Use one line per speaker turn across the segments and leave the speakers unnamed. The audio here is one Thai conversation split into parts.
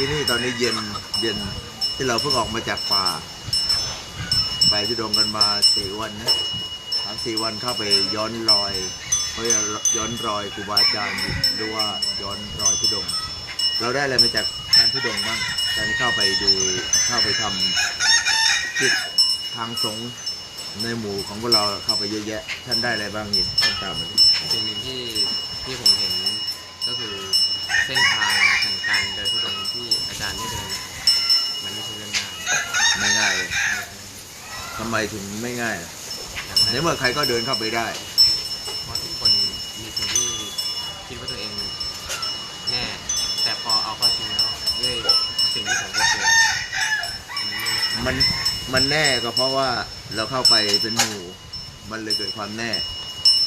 ที่นี่ตอนนี้เย็นเย็นที่เราเพิ่งออกมาจากป่า ไปทุดงกันมาสี่วันนะสามสี่วันเข้าไปย้อนรอยเขาเรียย้อนรอยครูบาอาจารย์หรือว่าย้อนรอยทุดง เราได้อะไรมาจากการทุดงบ้างการที่เข้าไปดูเข้าไปทำกิจทางสงฆ์ในหมู่ของพวกเราเข้าไปเยอะแยะ ท่านได้อะไรบ้างยินท่านตามมา
สิ่งหนึ่งที่ที่ผมเห็นก็คือเส้นทางแห่งการเดินทุด งค์ที่อาจารย์ได้เดินเนี่ยมันไม่ใช่เรื่องง่าย
ไม่ง่ายเลยทำไมถึงไม่ง่ายอะ
อย่างแร
ใน
ก
เมื่อใครก็เดินเข้าไปได้
เพราะทุกคนมีสิ่งที่คิดว่าตัวเองแน่ แต่พอเอาเข้าจริงแล้วด้วยสิ่งที่ผมเจอมันไม่
มันมันแน่ก็เพราะว่าเราเข้าไปเป็นหมู่มันเลยเกิดความแน่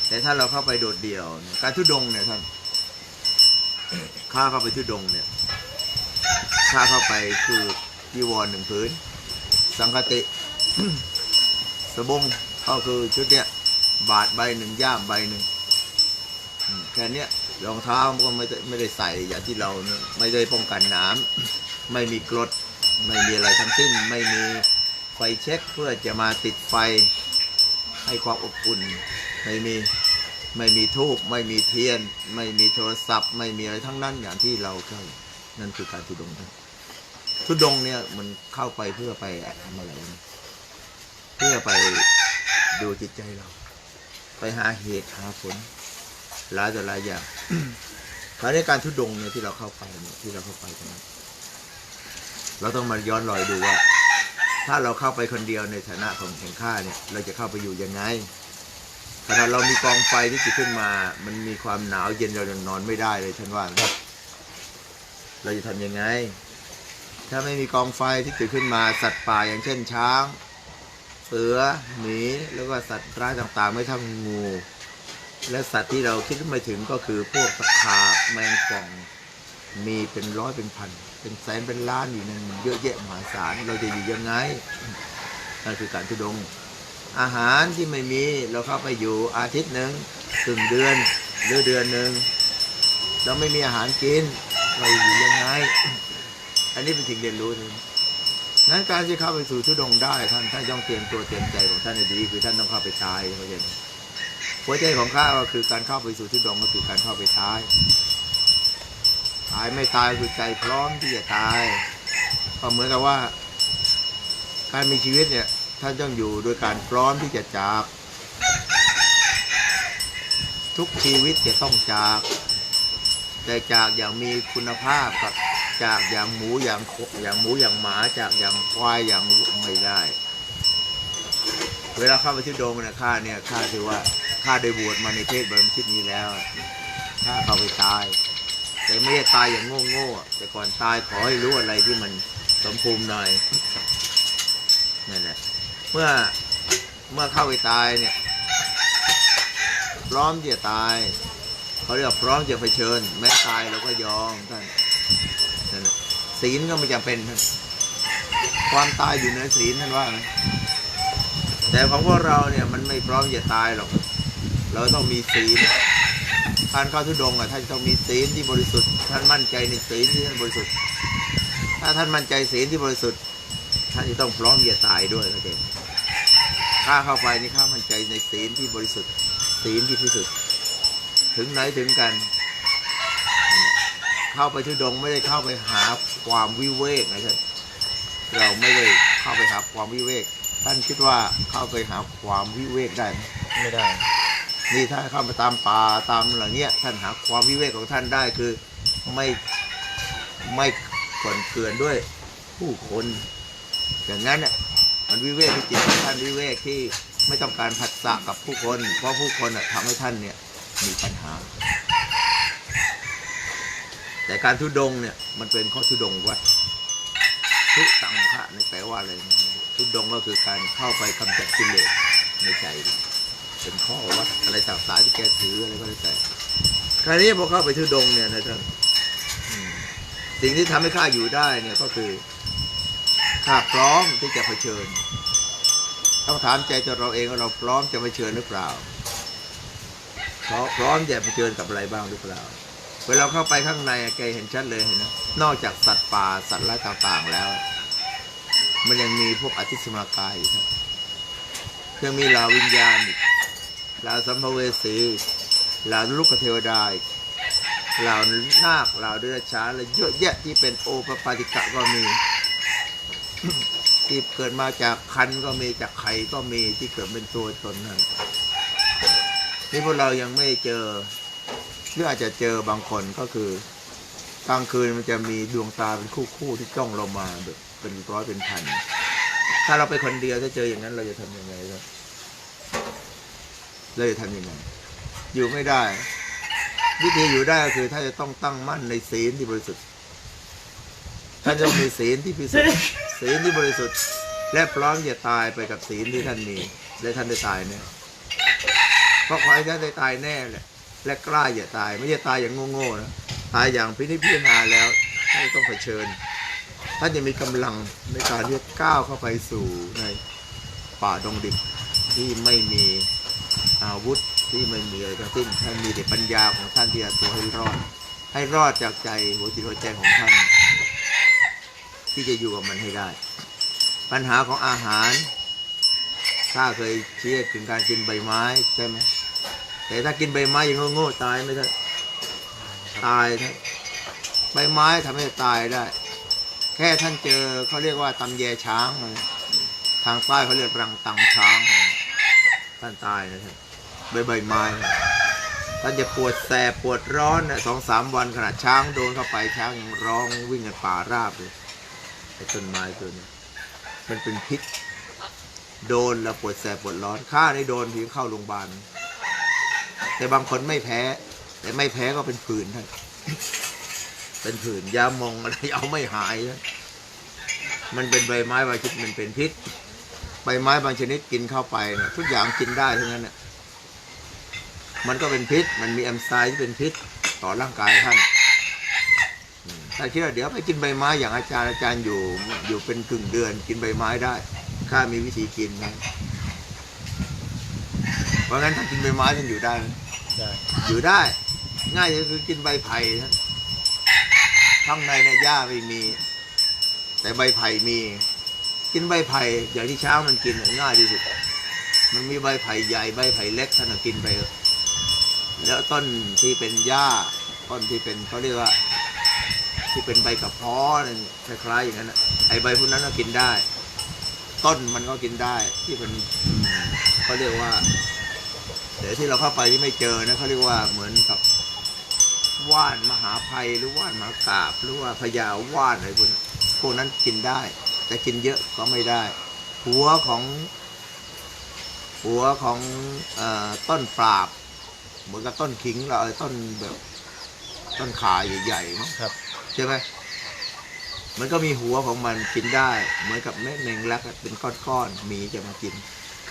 แต่ถ้าเราเข้าไปโดดเดี่ยวเนี่ยการทุดงค์เนี่ยท่านข้าเข้าไปทุดงค์เนี่ย ข้าเข้าไปคือจีวรหนึ่งพื้นสังคติ สบงก็คือชุดเนี้ยบาทใบหนึ่งย่ามใบหนึ่งแค่เนี้ยรองเท้ามันก็ไม่ได้ไม่ได้ใส่อย่างที่เราไม่ได้ป้องกันน้ำไม่มีกรดไม่มีอะไรทั้งสิ้น ไม่มีไฟเช็คเพื่อจะมาติดไฟให้ความอบอุ่น ไม่มีไม่มีทูบไม่มีเทียน ไม่มีโทรศัพท์ ไม่มีอะไรทั้งนั้นอย่างที่เราเคยนั่นคือการทุดงท่าน ทุดงเนี่ยมันเข้าไปเพื่อไปทำอะไรนะเพื่อไปดูจิตใจเรา ไปหาเหตุหาผลหลายต่อหลายอย่างคราวนี้การทุดงเนี่ยที่เราเข้าไปเนี่ยที่เราเข้าไปกันเราต้องมาย้อนรอยดูว่า ถ้าเราเข้าไปคนเดียวในฐานะของแข่งข้าเนี่ย เราจะเข้าไปอยู่ยังไงขณะเรามีกองไฟที่จุดขึ้นมา มันมีความหนาวเย็นเราจะนอนไม่ได้เลยท่านว่าครับ เราจะทำยังไง ถ้าไม่มีกองไฟที่จุดขึ้นมาสัตว์ป่าอย่างเช่นช้าง เสือหมีแล้วก็สัตว์ร้ายต่างๆ ไม่ทั้งงู และสัตว์ที่เราคิดไม่ถึงก็คือพวกตะขาบแมงป่องมีเป็นร้อยเป็นพัน เป็นแสนเป็นล้านอยู่ในนเยอะแยะมหาศาลเราจะอยู่ยังไงนั่นคือการทุดง อาหารที่ไม่มีเราเข้าไปอยู่อาทิตย์หนึ่งครึ่งเดือนหรือเดือนหนึ่งเราไม่มีอาหารกินเราอยู่ยังไง อันนี้เป็นสิ่งเรียนรู้นึงงั้นการที่เข้าไปสู่ทุดงได้ท่านท่านต้องเตรียมตัวเตรียมใจของท่านให้ดี คือท่านต้องเข้าไปตายเข้าใจหัวใจของข้าก็คือการเข้าไปสู่ทุดงก็คือการเข้าไปตายตายไม่ตายคือใจพร้อมที่จะตายก็เหมือนกับว่า การมีชีวิตเนี่ยท่านต้องอยู่โดยการพร้อมที่จะจาก ทุกชีวิตจะต้องจากแต่จากอย่างมีคุณภาพกับ จากอย่างหมูอย่างอย่างหมูอย่างหมาจากอย่างควายอย่างไม่ได้ เวลาเข้าไปที่โดมเนี่ยข้าเนี่ยข้าถือว่าข้าได้บวชมาในเพศบรมชิดนี้แล้วข้าเข้าไปตาย แต่ไม่ได้ตายอย่างโง่ๆอ่แต่ก่อนตายขอให้รู้อะไรที่มันสมภูมิหน่อยนั่นแหละเมื่อเมื่อเข้าไปตายเนี่ย พร้อมจะตายเขาเรียกว่าพร้อมจะเผชิญ แม้ตายเราก็ยอมท่านนั่น ศีลก็ไม่จำเป็นความตายอยู่ในศีลท่านว่านะแต่ของพวกเราเนี่ยมันไม่พร้อมจะตายหรอก เราต้องมีศีลท่านเข้าทุดงอะท่านต้องมีศีลที่บริสุทธิ์ ท่านมั่นใจในศีลที่ท่านบริสุทธิ์ ถ้าท่านมั่นใจศีลที่บริสุทธิ์ ท่านจะต้องพร้อมจะตายด้วยเข้าใจไหมข้าเข้าไปนี่ข้ามั่นใจในศีลที่บริสุทธิ์ ศีลที่ที่สุดถึงไหนถึงกัน เข้าไปทุดงค์ไม่ได้เข้าไปหาความวิเวกนะท่านเราไม่ได้เข้าไปหาความวิเวก ท่านคิดว่าเข้าไปหาความวิเวกได้ไหม
ไม่ได้
นี่ถ้าเข้ามาตามป่าตามอะไรเงี้ยท่านหาความวิเวกของท่านได้คือไม่ไม่ก่อนเกลื่อนด้วยผู้คน อย่างนั้นเนี่ยมันวิเวกที่จิตของท่านวิเวกที่ไม่ต้องการผัสสะกับผู้คน เพราะผู้คนน่ะทำให้ท่านเนี่ยมีปัญหา แต่การทุดงเนี่ยมันเป็นข้อทุดงวัดทุตังคะในแปลว่าอะไรนะทุดงก็คือการเข้าไปกำจัดกิเลสในใจ เป็นข้อวัดอะไรต่างๆที่แกถืออะไรก็แล้วแต่คราวนี้พอเข้าไปทุดงเนี่ยนะท่านสิ่งที่ทำให้ข้าอยู่ได้เนี่ยก็คือข้าพร้อมที่จะเผชิญต้องถามใจตัวเราเองว่าเราพร้อมจะเผชิญหรือเปล่าพราะพร้อมจะเผชิญกับอะไรบ้างหรือเปล่า เวลาเข้าไปข้างในแกเห็นชัดเลยเห็นไหมนอกจากสัตว์ป่าสัตว์ไร้ต่างๆแล้ว มันยังมีพวกอธิสมากายอีกครับยังมีลาวิญญาณอีกลาสัมภเวสีลาลูกเทวดาอีกเหล่านาคเหล่าเดรัจฉาและเยอะแยะที่เป็นโอปปาติกะก็มี ที่เกิดมาจากคันก็มีจากไข่ก็มีที่เกิดเป็นตัวตนนั่นนี่พวกเรายังไม่เจอ หรืออาจจะเจอบางคนก็คือกลางคืนมันจะมีดวงตาเป็นคู่คู่ๆที่จ้องเรามาแบบเป็นร้อยเป็นพัน ถ้าเราไปคนเดียวถ้าเจออย่างนั้นเราจะทำยังไงครับเราจะทำยังไง อยู่ไม่ได้ วิธีอยู่ได้ก็คือ ถ้าจะต้องตั้งมั่นในศีลที่บริสุทธิ์ท่านจะมีศีลที่พิสุทธิ์ศีลที่บริสุทธิ์ และพร้อมจะตายไปกับศีลที่ท่านมีและท่านได้ตายแน่เพราะขอให้ท่านได้ตายแน่แหละ และกล้าอย่าตาย ไม่ใช่ตายอย่างโง่ๆนะตายอย่างพินิจพิจารณาแล้วท่านต้องเผชิญท่านจะมีกำลังในการที่จะก้าวเข้าไปสู่ในป่าดงดิบที่ไม่มีอาวุธที่ไม่มีอะไรทั้งสิ้นท่านมีแต่ปัญญาของท่านที่จะตัวให้รอด ให้รอดจากใจหัวจิตหัวใจของท่าน ที่จะอยู่กับมันให้ได้ ปัญหาของอาหาร ถ้าเคยเชี่ยถึงการกินใบไม้ใช่ไหม แต่ถ้ากินใบไม้ยังโง่ๆตายไมท่านตายใบไม้ทำให้ตายได้ แค่ท่านเจอเขาเรียกว่าตำแยช้างทางใต้เขาเรียกรังตังช้างท่านตายนะท่านใบใบไม้ท่านจะปวดแสบปวดร้อนสองสามวันขนาดช้างโดนเข้าไปช้างร้องวิ่งกันป่าราบเลยไอ้ต้นไม้ตัวนี้มันเป็นพิษ โดนแล้วปวดแสบปวดร้อนข้าได้โดนถึงเข้าโรงพยาบาล แต่บางคนไม่แพ้ แต่ไม่แพ้ก็เป็นผื่นท่านเป็นผื่นยามองอะไรเอาไม่หายนะมันเป็นใบไม้บางชนิดมันเป็นพิษ ใบไม้บางชนิดกินเข้าไปนี่ยทุกอย่างกินได้ทั้งนั้นน่ะมันก็เป็นพิษ มันมีแอมไซด์ที่เป็นพิษต่อร่างกายท่านถ้าคิดว่าเดี๋ยวไปกินใบไม้อย่างอาจารย์อาจารย์อยู่อยู่เป็นกึ่งเดือน กินใบไม้ได้ข้ามีวิธีกินนะ ราะงั้นถ้ากินใบไม้ท่านอยู่ได้ไหม
ได้
อยู่ได้ ง่ายก็คือกินใบไผ่ท่านข้างในเนี่ยหญ้าไม่มี แต่ใบไผ่มี กินใบไผ่อย่างที่เช้ามันกินน่ะง่ายที่สุด มันมีใบไผ่ใหญ่ใบไผ่เล็กท่านนะกินไปเถอะแล้วต้นที่เป็นหญ้าต้นที่เป็นเขาเรียกว่า ที่เป็นใบกระเพาะนั่นคล้ายๆอย่างนั้นน่ะไอใบพวกนั้นก็กินได้ ต้นมันก็กินได้ที่เป็นอืมเขาเรียกว่า เดี๋ยวที่เราเข้าไปที่ไม่เจอนะเขาเรียกว่าเหมือนกับว่านมหาภัยหรือว่านมหากราบหรือว่าพญาว่านอะไรพวกนั้นพวกนั้นกินได้ แต่กินเยอะก็ไม่ได้ หัวของหัวของเออต้นปราบ เหมือนกับต้นขิงเราเอาต้นแบบต้นขาใหญ่ๆมั้ง
ครับ
ใช่ไหมมันก็มีหัวของมันกินได้ เหมือนกับเม็ดแมงลักอะเป็นก้อนๆหมีจะมากิน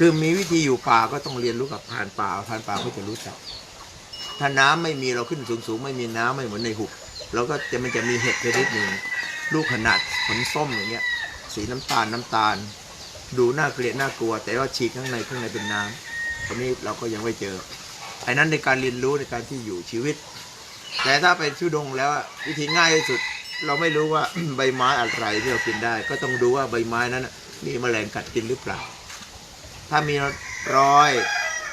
คือมีวิธีอยู่ป่าก็ต้องเรียนรู้กับผ่านป่าผ่านป่าก็จะรู้จัก ถ้าน้ำไม่มีเราขึ้นสูงๆ ไม่มีน้ำไม่เหมือนในหุบเราก็จะมันจะมีเห็ดชนิดหนึ่งลูกขนาดผลส้มอย่างเงี้ย สีน้ำตาลน้ำตาล ดูน่าเกลียดน่ากลัว แต่ว่าฉีกข้างในข้างในเป็นน้ำตอนนี้เราก็ยังไม่เจอไอ้นั้นในการเรียนรู้ในการที่อยู่ชีวิต แต่ถ้าไปชุดงแล้ววิธีง่ายที่สุดเราไม่รู้ว่าใบไม้อะไรที่เรากินได้ ก็ต้องดูว่าใบไม้นั้นน่ะมีแมลงกัดกินหรือเปล่า ถ้ามีรอย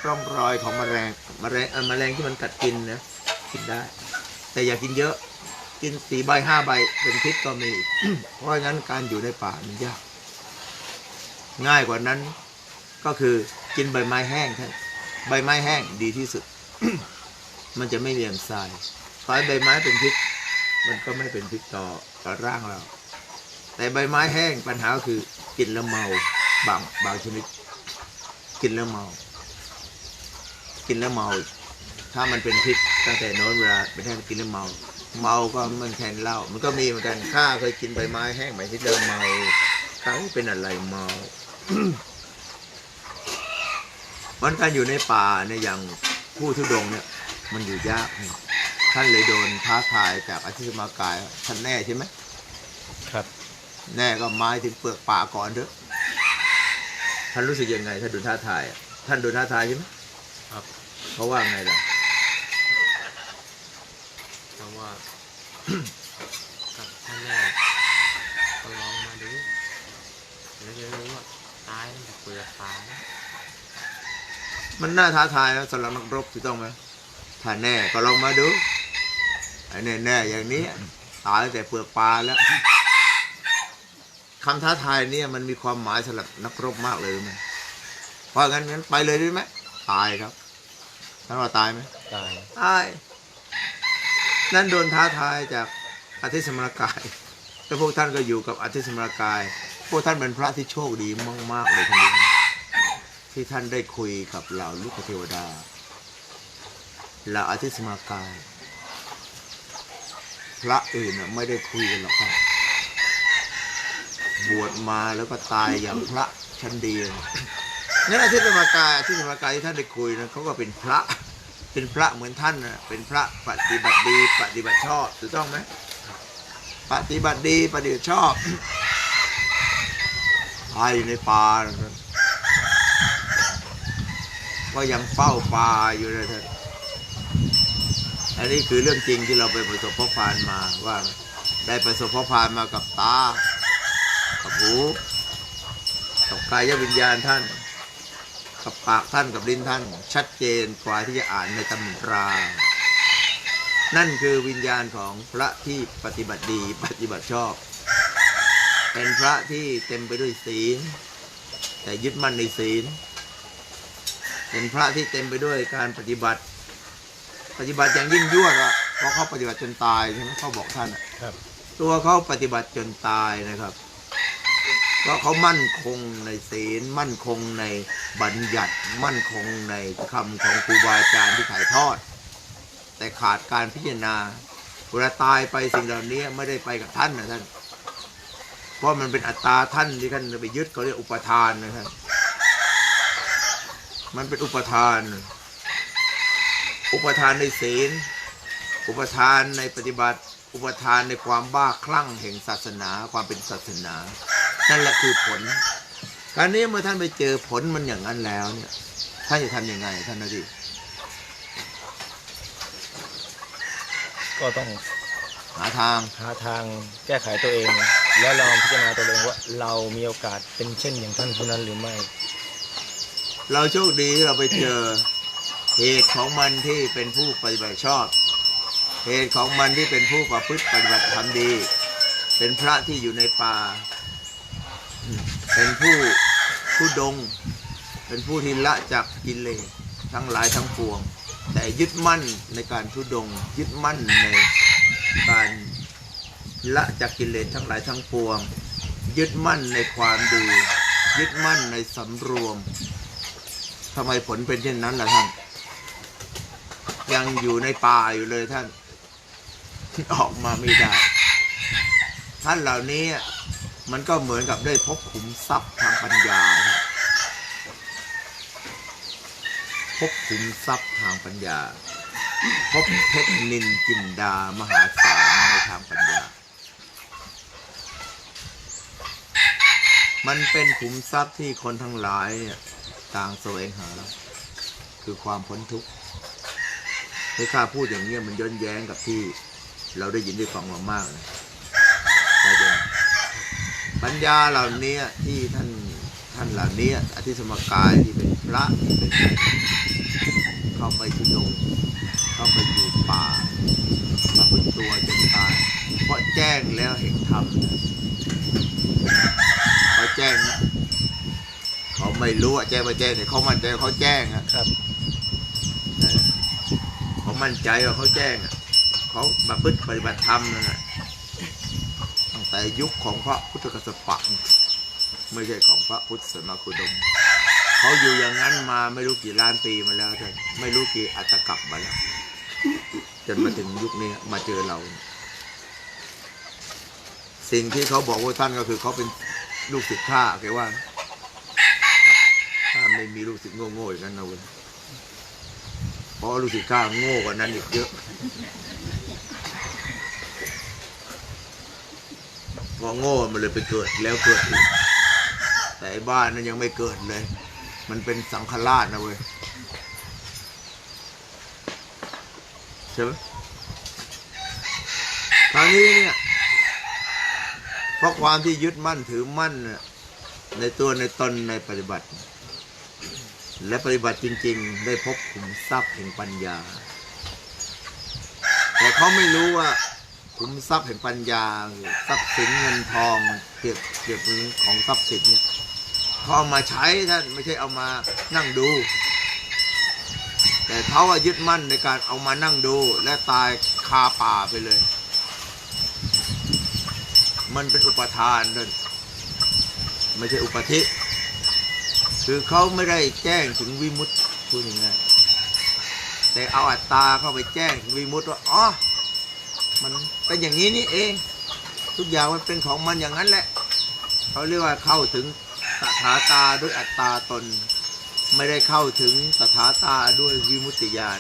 ร่องรอยของแมลงแมลงเอ่อแมลงที่มันกัดกินนะกินได้ แต่อย่ากินเยอะ กินสี่ใบห้าใบเป็นพิษก็มี เพราะงั้นการอยู่ในป่ามันยากง่ายกว่านั้นก็คือกินใบไม้แห้งท่านใบไม้แห้งดีที่สุด มันจะไม่มีแอมไซด์ถ้าใบไม้เป็นพิษมันก็ไม่เป็นพิษต่อต่อร่างเรา แต่ใบไม้แห้งปัญหาก็คือกินแล้วเมาบางบางชนิด กินแล้วเมา กินแล้วเมา ถ้ามันเป็นพิษตั้งแต่โน้นเวลาไปแทนกินแล้วเมา เมาก็มันแทนเหล้ามันก็มีเหมือนกันข้าเคยกินใบไม้แห้งใบที่เดิมเมาเขาเป็นอะไรเมามันการอยู่ในป่าเนี่ยอย่างผู้ทุดงค์เนี่ย มันอยู่ยากนี่ท่านเลยโดนท้าทายจากอธิสมากายท่านแน่ใช่ไหม
ครับ
แน่ก็ไม้ถึงเปลือกป่าก่อนเถอะ ท่านรู้สึกยังไงท่านโดนท้าทายอะท่านโดนท้าทายใช่ไหม
ครับ
เขาว่าไงล่ะ
เพราะว่าก็ถ้าแน่ก็ลองมาดูแล้วจะรู้ว่าตายตั้งแต่เปลือกตาย
มันน่าท้าทายนะสำหรับนักรบถูกต้องไหมถ้าแน่ก็ลองมาดูไอ้แน่ๆอย่างนี้ตายตั้งแต่เปลือกปลาแล้ว คำท้าทายเนี่ยมันมีความหมายสำหรับนักรบมากเลยรู้ไหมเพราะงั้นงั้นไปเลยได้ไหมตายครับท่านว่าตายไหม
ตาย
ตาย นั่นโดนท้าทายจากอาทิตย์สมรกายแล้วพวกท่านก็อยู่กับอาทิตย์สมรกาย พวกท่านเป็นพระที่โชคดีมาก ๆ เลยทีนี้ที่ท่านได้คุยกับเหล่าลูกเทวดาเหล่าอาทิตย์สมรกาย พระอื่นน่ะไม่ได้คุยกันหรอกครับ บวชมาแล้วก็ตายอย่างพระชั้นดีเลยงั้นอาทิตย์สมรกายอาทิตย์สมกายที่ท่านได้คุยนะเขาก็เป็นพระ เป็นพระเหมือนท่านนะเป็นพระปฏิบัติดี ปฏิบัติชอบถูกต้องไหมปฏิบัติดีปฏิบัติชอบพายอยู่ในป่าก็ยังเฝ้าป่าอยู่เลยท่านอันนี้คือเรื่องจริงที่เราไปประสบพบผ่านมาว่า ได้ประสบพบผ่านมากับตา กับหูกับกายวิญญาณท่าน กับปากท่านกับลิ้นท่าน ชัดเจนกว่าที่จะอ่านในตำรา นั่นคือวิญญาณของพระที่ปฏิบัติดีปฏิบัติชอบ เป็นพระที่เต็มไปด้วยศีล แต่ยึดมั่นในศีล เป็นพระที่เต็มไปด้วยการปฏิบัติ ปฏิบัติอย่างยิ่งยวดอะเพราะเขาปฏิบัติจนตายใช่ไหมเขาบอกท่านอะ
ครับ
ตัวเขาปฏิบัติจนตายนะครับ เพราะเขามั่นคงในศีลมั่นคงในบัญญัติ มั่นคงในคำของครูบาอาจารย์ที่ถ่ายทอด แต่ขาดการพิจารณาเวลาตายไปสิ่งเหล่านี้ไม่ได้ไปกับท่านนะท่านเพราะมันเป็นอัตตาท่านที่ท่านไปยึดเขาเรียกอุปทานนะครับ มันเป็นอุปทาน อุปทานในศีล อุปทานในปฏิบัติ อุปทานในความบ้าคลั่งแห่งศาสนา ความเป็นศาสนา นั่นแหละคือผลการนี้เมื่อท่านไปเจอผลมันอย่างนั้นแล้วเนี่ยท่านจะทำยังไงท่านนะดิ
ก็ต้อง
หาทาง
หาทางแก้ไขตัวเอง แล้วลองพิจารณาตัวเองว่า เรามีโอกาสเป็นเช่นอย่างท่านผู้นั้นหรือไม่
เราโชคดีที่เราไปเจอเหตุของมันที่เป็นผู้ปฏิบัติชอบ เหตุของมันที่เป็นผู้ประพฤติปฏิบัติธรรมดี เป็นพระที่อยู่ในป่าอืม เป็นผู้ผู้ดง เป็นผู้ที่ละจากกิเลสทั้งหลายทั้งปวง แต่ยึดมั่นในการทุดง ยึดมั่นในการละจากกิเลสทั้งหลายทั้งปวง ยึดมั่นในความดี ยึดมั่นในสำรวมทำไมผลเป็นเช่นนั้นล่ะท่าน ยังอยู่ในป่าอยู่เลยท่าน ออกมาไม่ได้ ท่านเหล่านี้ มันก็เหมือนกับได้พบขุมทรัพย์ทางปัญญา พบขุมทรัพย์ทางปัญญา พบเพชรนินจินดามหาศาลในทางปัญญา มันเป็นขุมทรัพย์ที่คนทั้งหลายเนี่ยต่างแสวงหา คือความพ้นทุกข์ให้ข้าพูดอย่างนี้มันย้อนแย้งกับที่เราได้ยินได้ฟังมามากเลยเข้าใจไหม ปัญญาเหล่านี้ที่ท่านท่านเหล่านี้อธิสมกายที่เป็นพระที่เป็นเข้าไปทุดงค์เข้าไปอยู่ป่าประพฤติตัวจนตายเพราะแจ้งแล้วเห็นธรรมเขาแจ้งนะเขาไม่รู้อะแจ้งไปแจ้งแต่เขามั่นใจว่าเขาแจ้งอะ
ครับ
เขามั่นใจว่าเขาแจ้งอะเขาประพฤติปฏิบัติธรรมนั่นแหละตั้ง แต่ยุคของพระพุทธกัสสปะไม่ใช่ของพระพุทธสนาคุดมเขาอยู่อย่างนั้นมาไม่รู้กี่ล้านปีมาแล้วท่านไม่รู้กี่อัตกับมาแล้ว จนมาถึงยุคนี้มาเจอเรา สิ่งที่เขาบอกว่าท่านก็คือเขาเป็นลูกศิษย์ข้าแกว่า ถ้าไม่มีลูกศิษย์โง่ๆอย่างนั้นนะเว้ยเพราะลูกศิษย์ข้าโง่กว่านั้นอีกเยอะ พอโง่มันเลยไปเกิดแล้วเกิดอีกแต่ไอ้บ้านนั้นยังไม่เกิดเลย มันเป็นสังฆราชนะเว้ยใช่ไหมคราวนี้เนี่ยเพราะความที่ยึดมั่นถือมั่นในตัวในตนในปฏิบัติ และปฏิบัติจริง ๆ ได้พบขุมทรัพย์แห่งปัญญา แต่เขาไม่รู้ว่า ขุมทรัพย์แห่งปัญญาทรัพย์สินเงินทองเก็บเก็บของทรัพย์สินเนี่ยเขาเอามาใช้ท่านไม่ใช่เอามานั่งดู แต่เขาอะยึดมั่นในการเอามานั่งดูและตายคาป่าไปเลย มันเป็นอุปทานด้วยไม่ใช่อุปธิคือเขาไม่ได้แจ้งถึงวิมุตติพูดยังไงแต่เอาอัตตาเข้าไปแจ้งถึงวิมุตติว่าอ๋อ เป็นอย่างนี้นี่เอง ทุกอย่างมันเป็นของมันอย่างนั้นแหละ เขาเรียกว่าเข้าถึงตถาตาด้วยอัตตาตน ไม่ได้เข้าถึงตถาตาด้วยวิมุตติญาณ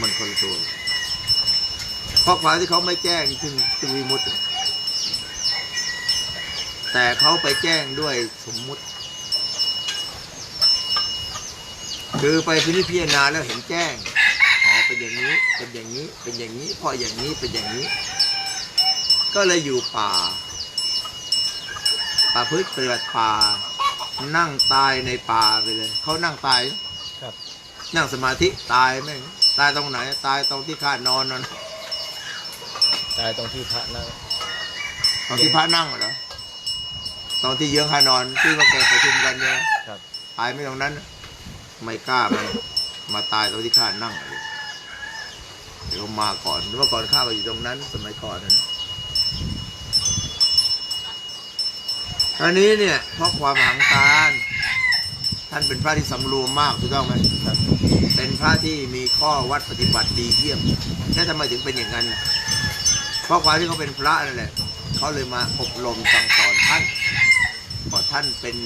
มันคนตัวเพราะความที่เขาไม่แจ้งถึงถึงวิมุตติแต่เขาไปแจ้งด้วยสมมุติ คือไปพิจารณาแล้วเห็นแจ้ง เป็นอย่างนี้เป็นอย่างนี้เป็นอย่างนี้เพราะอย่างนี้เป็นอย่างนี้ ก็เลยอยู่ป่าป่าพืชเปลือดป่า นั่งตายในป่าไปเลยเขานั่งตาย
ครับ
นั่งสมาธิตายแม่งตายตรงไหน ตายตรงที่ข้านอนนั่น
ตายตรงที่พระนั่ง
ตรงที่พระนั่งเหรอตรงที่เยื้องข้านอนที่ว่าแกประชุมกันเนี่ย
ครับ
ตายไม่ตรงนั้น ไม่กล้ามันมาตายตรงที่ข้านั่งเลย เดี๋ยวมาก่อนเมื่อก่อนข้าก็อยู่ตรงนั้น สมัยก่อนนะคราวนี้เนี่ยเพราะความหังการท่านเป็นพระที่สำรวมมากถูกต้องไหมเป็นพระที่มีข้อวัดปฏิบัติดีเยี่ยมแล้วทำไมถึงเป็นอย่างนั้น เพราะความที่เขาเป็นพระนั่นแหละเขาเลยมาอบรมสั่งสอนท่านเพราะท่านเป็น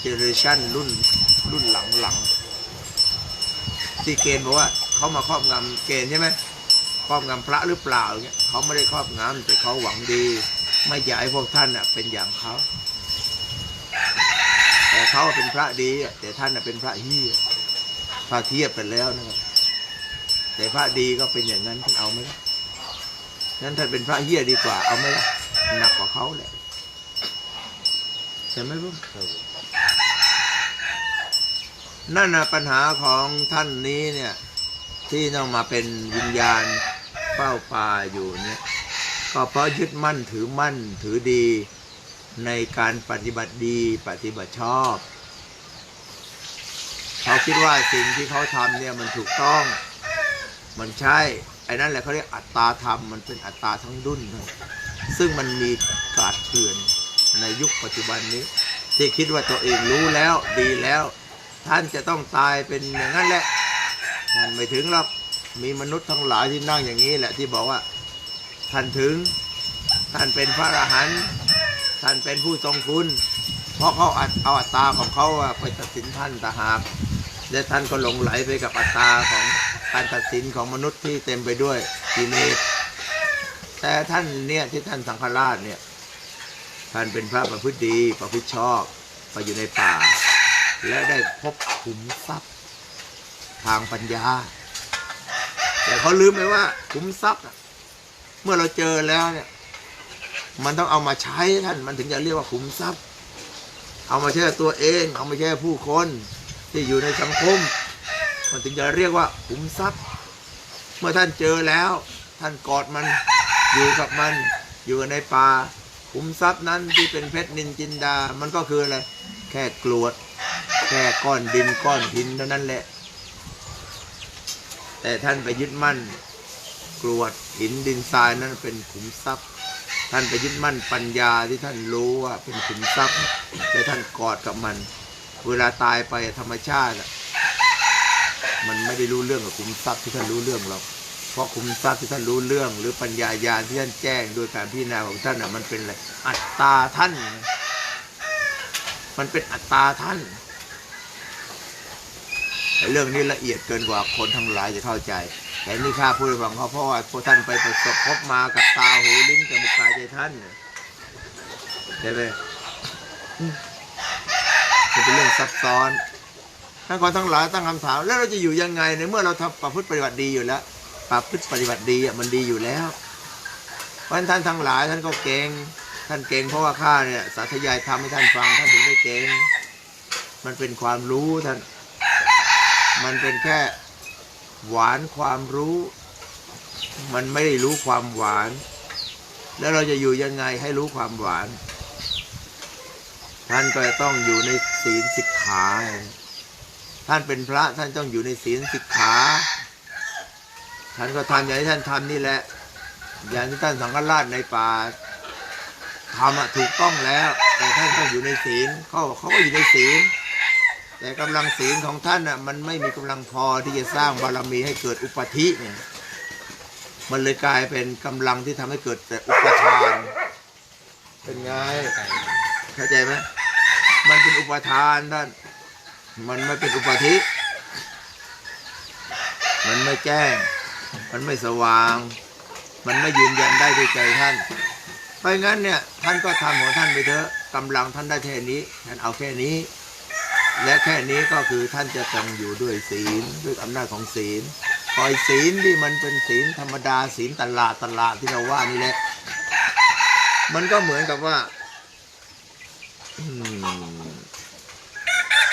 เจเนอเรชันรุ่นรุ่นหลังๆที่เกณฑ์บอกว่าเขามาครอบงำเกณฑ์ใช่ไหม ครอบงำพระหรือเปล่าเงี้ยเขาไม่ได้ครอบงำแต่เขาหวังดี ไม่อยากให้พวกท่านน่ะเป็นอย่างเขาแต่เขาเป็นพระดีแต่ท่านน่ะเป็นพระเฮียพระเทียบไปแล้วนะครับแต่พระดีก็เป็นอย่างนั้นท่านเอาไหมล่ะนั้นท่านเป็นพระเฮียดีกว่าเอาไหมล่ะหนักกว่าเขาแหละใช่ไหมลุงนั่นนะปัญหาของท่านนี้เนี่ย ที่ต้องมาเป็นวิญญาณเฝ้าป่าอยู่เนี่ยก็เพราะยึดมั่นถือมั่นถือดีในการปฏิบัติดีปฏิบัติชอบ เขาคิดว่าสิ่งที่เขาทำเนี่ยมันถูกต้อง มันใช่ไอ้นั่นแหละเขาเรียกอัตตาธรรมมันเป็นอัตตาทั้งดุนซึ่งมันมีกาดเถื่อนในยุคปัจจุบันนี้ ที่คิดว่าตัวเองรู้แล้วดีแล้ว ท่านจะต้องตายเป็นอย่างนั้นแหละ นั่นไม่ถึงหรอกมีมนุษย์ทั้งหลายที่นั่งอย่างนี้แหละที่บอกว่า ท่านถึง ท่านเป็นพระอรหันต์ท่านเป็นผู้ทรงคุณ เพราะเขาเอาอัตตาของเขาไปตัดสินท่านตาหากและท่านก็หลงไหลไปกับอัตตาของการตัดสินของมนุษย์ที่เต็มไปด้วยกิเลสแต่ท่านเนี่ยที่ท่านสังฆราชเนี่ยท่านเป็นพระประพฤติดีประพฤติชอบไปอยู่ในป่า และได้พบขุมทรัพย์ ทางปัญญา แต่เขาลืมไปว่าขุมทรัพย์เมื่อเราเจอแล้วเนี่ย มันต้องเอามาใช้ท่านมันถึงจะเรียกว่าขุมทรัพย์ เอามาใช้ตัวเอง เอามาใช้ผู้คนที่อยู่ในสังคม มันถึงจะเรียกว่าขุมทรัพย์ เมื่อท่านเจอแล้ว ท่านกอดมันอยู่กับมันอยู่ในป่าขุมทรัพย์นั้นที่เป็นเพชรนินจินดา มันก็คืออะไร แค่กรวด แค่ก้อนดินก้อนหินเท่านั้นแหละ แต่ท่านไปยึดมั่นกรวดหินดินทรายนั้นเป็นขุมทรัพย์ ท่านไปยึดมั่นปัญญาที่ท่านรู้ว่าเป็นขุมทรัพย์แต่ท่านกอดกับมัน เวลาตายไปธรรมชาติมันไม่ได้รู้เรื่องกับขุมทรัพย์ที่ท่านรู้เรื่องหรอกเพราะขุมทรัพย์ที่ท่านรู้เรื่อง หรือปัญญาญาณที่ท่านแจ้งโดยการพิจารณาของท่านอะมันเป็นอะไรอัตตาท่าน มันเป็นอัตตาท่าน เรื่องนี้ละเอียดเกินกว่าคนทั้งหลายจะเข้าใจ แต่นี่ข้าพูดให้ฟังเขาเพราะว่าพวกท่านไปประสบพบมากับตาหูลิ้นจมูกกายใจท่านเนี่ยใช่ไหมเป็นเรื่องซับซ้อนท่านคนทั้งหลายตั้งคำถามแล้วเราจะอยู่ยังไงในเมื่อเราทำประพฤติปฏิบัติดีอยู่แล้วประพฤติปฏิบัติดีอะมันดีอยู่แล้วเพราะฉะนั้นท่านทั้งหลายท่านก็เก่งท่านเก่งเพราะว่าข้าเนี่ยสาธยายทำให้ท่านฟังท่านถึงได้เก่งมันเป็นความรู้ท่าน มันเป็นแค่หวานความรู้ มันไม่ได้รู้ความหวาน แล้วเราจะอยู่ยังไงให้รู้ความหวาน ท่านก็ต้องอยู่ในศีลสิกขา ท่านเป็นพระท่านต้องอยู่ในศีลสิกขา ท่านก็ทำอย่างที่ท่านทำนี่แหละ อย่างที่ท่านสังฆราชในป่าทำอะถูกต้องแล้ว แต่ท่านต้องอยู่ในศีลเขาเขาก็อยู่ในศีล แต่กำลังศีลของท่านอะมันไม่มีกำลังพอที่จะสร้างบารมีให้เกิดอุปธิเนี่ยมันเลยกลายเป็นกำลังที่ทำให้เกิดแต่อุปทาน เป็นไงเข้าใจไหมมันเป็นอุปทานท่านมันไม่เป็นอุปธิ มันไม่แจ้ง มันไม่สว่าง มันไม่ยืนยันได้ด้วยใจท่าน เพราะงั้นเนี่ยท่านก็ทำของท่านไปเถอะกำลังท่านได้แค่นี้ท่านเอาแค่นี้ และแค่นี้ก็คือท่านจะต้องอยู่ด้วยศีลด้วยอำนาจของศีลปล่อยศีลที่มันเป็นศีลธรรมดาศีลตลาดตลาดที่เราว่านี่แหละ มันก็เหมือนกับว่า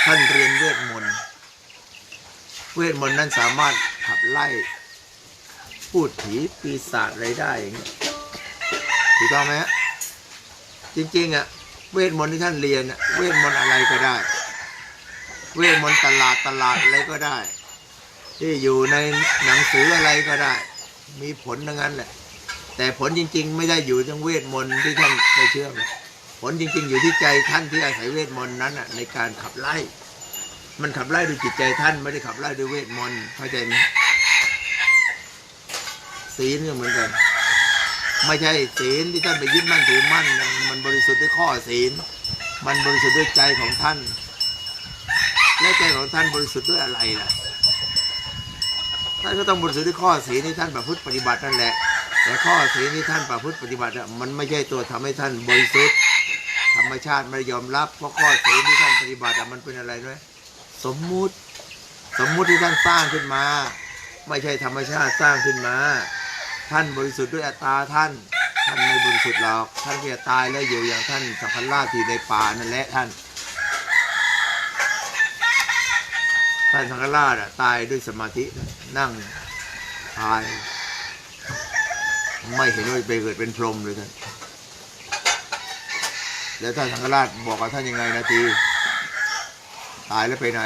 ท่านเรียนเวทมนต์เวทมนต์นั้นสามารถขับไล่พูดผีปีศาจอะไรได้อย่างนี้ถูกต้องไหมฮะจริงๆอะเวทมนต์ที่ท่านเรียนเวทมนต์อะไรก็ได้ เวทมนต์ตลาดตลาดอะไรก็ได้ ที่อยู่ในหนังสืออะไรก็ได้ มีผลทั้งนั้นแหละ แต่ผลจริง ๆ ไม่ได้อยู่ทั้งเวทมนต์ที่ท่านไม่เชื่อหรอกผลจริง ๆ อยู่ที่ใจท่านที่อาศัยเวทมนต์นั้นในการขับไล่ มันขับไล่ด้วยจิตใจท่านไม่ได้ขับไล่ด้วยเวทมนต์เข้าใจไหมศีลก็เหมือนกัน ไม่ใช่ศีลที่ท่านไปยึดมั่นถือมั่น มันบริสุทธิ์ด้วยข้อศีล มันบริสุทธิ์ด้วยใจของท่าน และใจของท่านบริสุทธิ์ด้วยอะไรล่ะ ท่านก็ต้องบริสุทธิ์ด้วยข้อศีลที่ท่านประพฤติปฏิบัตินั่นแหละ แต่ข้อศีลที่ท่านประพฤติปฏิบัติมันไม่ใช่ตัวทำให้ท่านบริสุทธิ์ ธรรมชาติไม่ยอมรับเพราะข้อศีลที่ท่านปฏิบัติมันเป็นอะไรด้วยสมมุติ สมมุติที่ท่านสร้างขึ้นมา ไม่ใช่ธรรมชาติสร้างขึ้นมา ท่านบริสุทธิ์ด้วยอัตตาท่านท่านไม่บริสุทธิ์หรอก ท่านจะตายแล้วอยู่อย่างท่านสัพพลาที่ในป่านั่นแหละท่าน ท่านสังฆราชอะตายด้วยสมาธินะนั่งตาย ไม่เห็นว่าไปเกิดเป็นพรหมเลยท่านแล้วท่านสังฆราชบอกกับท่านยังไงนาทีตายแล้วไปไหน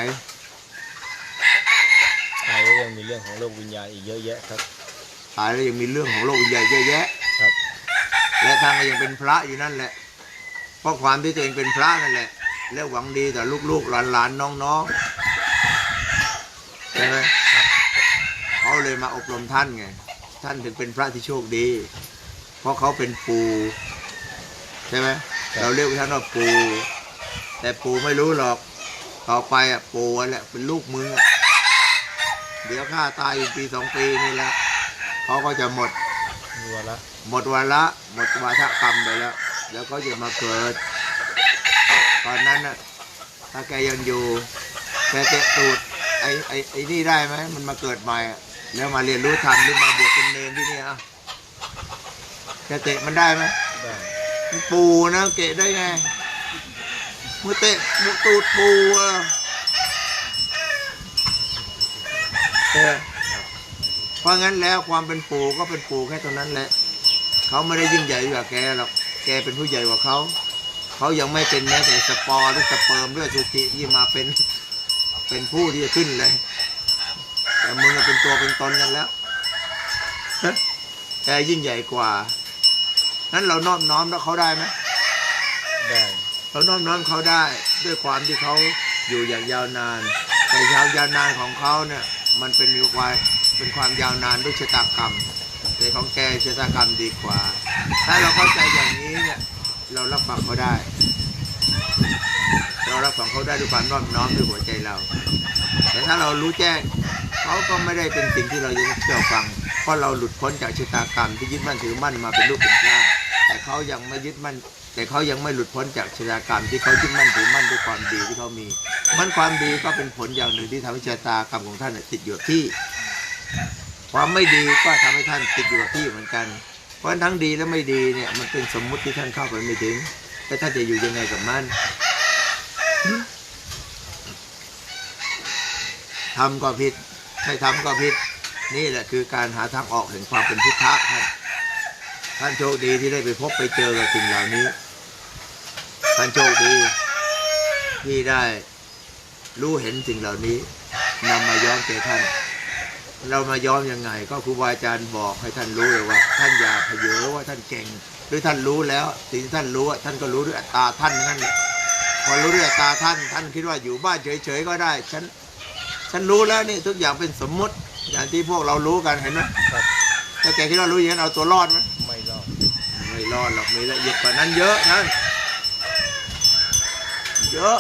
ตายแล้วยังมีเรื่องของโลกวิญญาณอีกเยอะแยะครับ
ตายแล้วยังมีเรื่องของโลกวิญญาณเยอะแยะ
ครับ
และท่านก็ยังเป็นพระอยู่นั่นแหละ เพราะความที่ตัวเองเป็นพระนั่นแหละ และหวังดีต่อลูกๆหลานๆน้องๆ ใช่ไหมเขาเลยมาอบรมท่านไง ท่านถึงเป็นพระที่โชคดี เพราะเขาเป็นปูใช่ไหม
ครับ
เราเรียกท่านว่าปู แต่ปูไม่รู้หรอกต่อไปอะปูนั่นแหละเป็นลูกมึงอะเดี๋ยวข้าตายอีกปีสองปีนี่แหละเขาก็จะหมด
มีวาระ
หมดวาระหมดวาทกรรมไปแล้ว แล้วก็จะมาเกิด ตอนนั้นน่ะถ้าแกยังอยู่แกเตะตูด ไอ้ไอ้ไอ้นี่ได้ไหมมันมาเกิดใหม่อะแล้วมาเรียนรู้ธรรมหรือมาบวชเป็นเนรที่นี่อะแกเตะมันได้ไหม
ได้
มันปูนะเกะได้ไงมือเตะมือตูดปูอะเออเพราะงั้นแล้วความเป็นปูก็เป็นปูแค่ตรงนั้นแหละเขาไม่ได้ยิ่งใหญ่กว่าแกหรอกแกเป็นผู้ใหญ่กว่าเขา เขายังไม่เป็นแม้แต่สปอร์หรือสเปิร์มหรืออสุจิที่มาเป็น เป็นผู้ที่จะขึ้นเลย แต่มึงอะเป็นตัวเป็นตนกันแล้วแกยิ่งใหญ่กว่า นั้นเรานอบน้อมแล้วเขาได้ไหม
ได้
เรานอบน้อมเขาได้ ด้วยความที่เขาอยู่อย่างยาวนาน แต่ยาวยาวนานของเขาเนี่ย มันเป็นมีความเป็นความยาวนานด้วยชะตากรรม แต่ของแกชะตากรรมดีกว่า ถ้าเราเข้าใจอย่างนี้เนี่ย เรารับฟังเขาได้ เรารับฟังเขาได้ด้วยความนอบน้อมด้วยหัวใจเรา แต่ถ้าเรารู้แจ้งเขาก็ไม่ได้เป็นสิ่งที่เราจะเชื่อฟัง เพราะเราหลุดพ้นจากชะตากรรมที่ยึดมั่นถือมั่นมาเป็นลูกเป็นเจ้าแต่เขายังไม่ยึดมั่นแต่เขายังไม่หลุดพ้นจากชะตากรรมที่เขายึดมั่นถือมั่นด้วยความดีที่เขามี มันความดีก็เป็นผลอย่างหนึ่งที่ทำให้ชะตากรรมของท่านติดอยู่ที่ ความไม่ดีก็ทำให้ท่านติดอยู่ที่เหมือนกัน เพราะฉะนั้นทั้งดีและไม่ดีเนี่ยมันเป็นสมมุติที่ท่านเข้าไปไม่ถึงแต่ท่านจะอยู่ยังไงกับมัน ทำก็ผิดไม่ทำก็ผิด นี่แหละคือการหาทางออกแห่งความเป็นพุทธะท่านท่านโชคดีที่ได้ไปพบไปเจอกับสิ่งเหล่านี้ ท่านโชคดีที่ได้รู้เห็นสิ่งเหล่านี้นำมาย้อมแก่ท่าน เรามาย้อมยังไง ก็ครูบาอาจารย์บอกให้ท่านรู้เลยว่า ท่านอย่าเผยว่าท่านเก่ง หรือท่านรู้แล้วสิ่งที่ท่านรู้อะท่านก็รู้ด้วยอัตตาท่านนั่นแหละ พอรู้ด้วยอัตตาท่านท่านคิดว่าอยู่บ้านเฉยๆก็ได้ ฉันฉันรู้แล้วนี่ทุกอย่างเป็นสมมุติอย่างที่พวกเรารู้กันเห็นไหม
ครับ
ถ้าแกคิดว่ารู้อย่างนั้นเอาตัวรอดไหม
ไม่รอด
ไม่รอดหรอกมีละเอียดกว่านั้นเยอะท่านเยอะ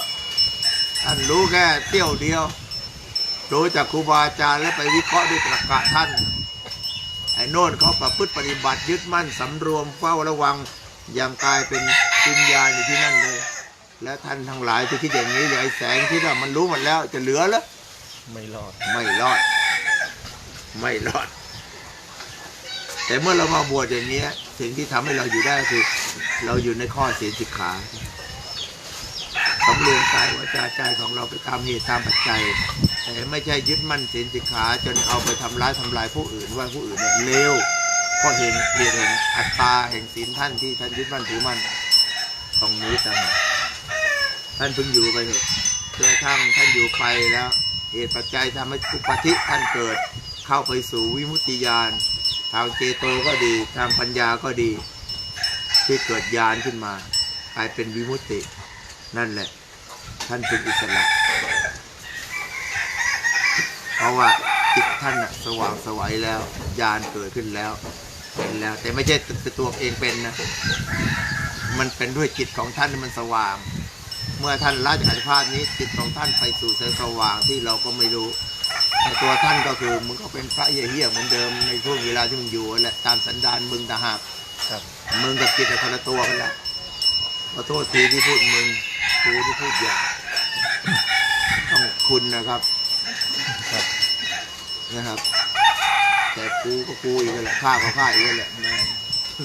ท่านรู้แค่เที่ยวเดียว รู้จากครูบาอาจารย์แล้วไปวิเคราะห์ด้วยตรรกะท่านไอ้โน่นเขาประพฤติปฏิบัติยึดมั่นสำรวมเฝ้าระวังยังกลายเป็นปัญญาอยู่ที่นั่นเลย และท่านทั้งหลายที่คิดอย่างนี้อย่างไอ้แสงคิดว่ามันรู้หมดแล้วจะเหลือเหรอ
ไม่รอด
ไม่รอด ไม่รอด แต่เมื่อเรามาบวชอย่างเนี้ยสิ่งที่ทำให้เราอยู่ได้ก็คือ เราอยู่ในข้อเสียสิกขาสำรวมกายวาจาใจของเราไปตามเหตุตามปัจจัย แต่ไม่ใช่ยึดมั่นศีลสิกขาจนเอาไปทำร้ายทำลายผู้อื่นว่าผู้อื่นเนี่ยเลวเพราะเห็นเหตุแห่งอัตตาแห่งศีลท่านที่ท่านยึดมั่นถือมั่นตรงนี้ต่างหาก ท่านเพิ่งอยู่ไปเถอะจนกระทั่งท่านอยู่ไปแล้วเหตุปัจจัยทำให้อุปธิท่านเกิด เข้าไปสู่วิมุตติญาณทางเจโตก็ดี ทางปัญญาก็ดี ที่เกิดญาณขึ้นมากลายเป็นวิมุตติ นั่นแหละ ท่านเป็นอิสระ เพราะว่าจิตท่านสว่างสวัยแล้วญาณเกิดขึ้นแล้วเป็นแล้ว แต่ไม่ใช่ตัวเองเป็นนะ มันเป็นด้วยจิตของท่านที่มันสว่าง เมื่อท่านละจากอัตภาพนี้จิตของท่านไปสู่แสงสว่างที่เราก็ไม่รู้แต่ตัวท่านก็คือมึงก็เป็นพระเหี้ยๆเหมือนเดิมในช่วงเวลาที่มึงอยู่นั่นแหละตามสันดานมึงแต่หาก
ครับ
มึงกับจิตเป็นคนละตัวกันละขอโทษทีที่พูดมึงกูที่พูดหยาบต้องคุณนะครับ
ครับ
นะครับ แต่กูก็กูอีกแล้วแหละฆ่าก็ฆ่าอีกแล้วแหละแม่ง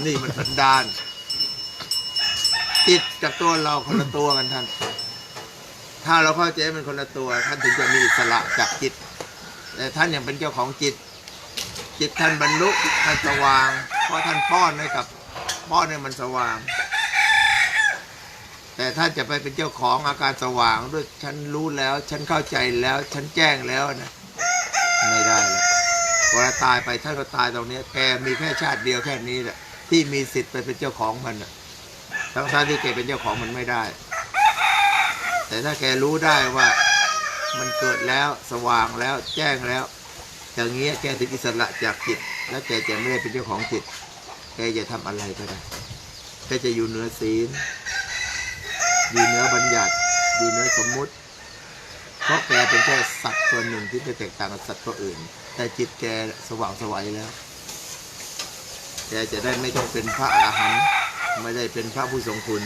นี่มันสันดาน จิตกับตัวเราคนละตัวกันท่าน ถ้าเราเข้าใจมันคนละตัว ท่านถึงจะมีอิสระจากจิต แต่ท่านยังเป็นเจ้าของจิต จิตท่านบรรลุท่านสว่าง เพราะท่านป้อนให้กับป้อนให้มันสว่าง แต่ท่านจะไปเป็นเจ้าของอาการสว่างด้วยฉันรู้แล้ว ฉันเข้าใจแล้ว ฉันแจ้งแล้วนะไม่ได้เลยเวลาตายไปท่านก็ตายตรงนี้แกมีแค่ชาติเดียวแค่นี้แหละที่มีสิทธิ์ไปเป็นเจ้าของมันนะ ทั้งท่านที่แกเป็นเจ้าของมันไม่ได้ แต่ถ้าแกรู้ได้ว่ามันเกิดแล้วสว่างแล้วแจ้งแล้ว อย่างเงี้ยแกถึงอิสระจากจิต และแกจะไม่ได้เป็นเจ้าของจิต แกจะทำอะไรก็ได้แกจะอยู่เหนือศีล อยู่เหนือบัญญัติ อยู่เหนือสมมุติ เพราะแกเป็นแค่สัตว์ตัวหนึ่งที่ไม่แตกต่างกับสัตว์ตัวอื่น แต่จิตแกสว่างสวัยแล้ว แกจะได้ไม่ต้องเป็นพระอรหันต์ ไม่ได้เป็นพระผู้ทรงคุณ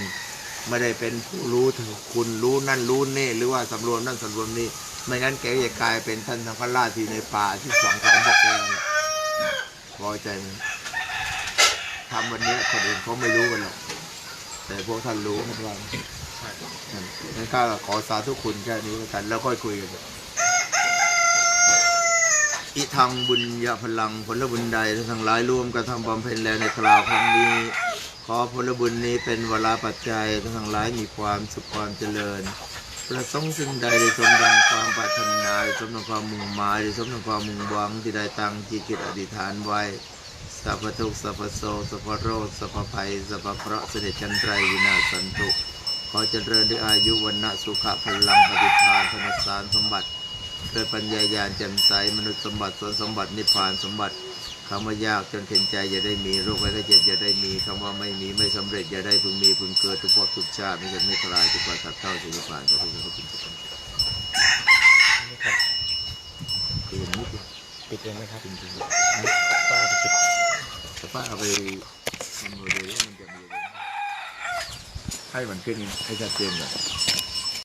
ไม่ได้เป็นผู้รู้คุณรู้นั่นรู้นี่หรือว่าสำรวมนั่นสำรวมนี่ไม่งั้นแกจะกลายเป็นท่านสังฆราชที่ในป่าที่สองสามพวกแกเนี่ยพอใจไหมทำวันนี้คนอื่นเขาไม่รู้กันหรอกแต่พวกท่านรู้กันว่า
ใช่
งั้นข้าขอสาธุคุณแค่นี้แล้วกัน แล้วค่อยคุยกันอิทังบุญญาพลังผลบุญใดทั้งหลายร่วมกระทำบำเพ็ญแล้วในคราวครั้งนี้ ขอผลบุญนี้เป็นเวลาปัจจัยทั้งหลายมีความสุขความเจริญ ประสงค์สิ่งใดได้สมดังความปรารถนาได้สมดังความมุ่งหมายได้สมดังความมุ่งหวังที่ได้ตั้งจิตจิตอธิษฐานไว้สัพพทุกสัพพโสสัพพโรสัพพภัยสัพพเคราะเสด็จจันไตรวินาสันตุขอเจริญด้วยอายุวันนะสุขะพลังปฏิภาณธนสารสมบัติเกิดปัญญาญาณแจ่มใสมนุษย์สมบัติส่วนสมบัตินิพพานสมบัติ คำว่ายากจนเข็นใจอย่าได้มีโรคภัยไข้เจ็บอย่าได้มีคำว่าไม่มีไม่สำเร็จอย่าได้พึงมีพึงเกิดทุกภพทุกชาติไม่ใช่ไม่คลายทุกวันสัตว์เท่าสิ่งนิพพานก็ทุกข์ก็เป็นทุกข์
นี่ครับ
คืออย่างนี้คือ
ปิดเองไหมครับ
จริง
ป้าจะปิด
ป้าเอาไปคำนวณดูว่ามันจะมีให้มันขึ้นให้ชัดเจนหน่อย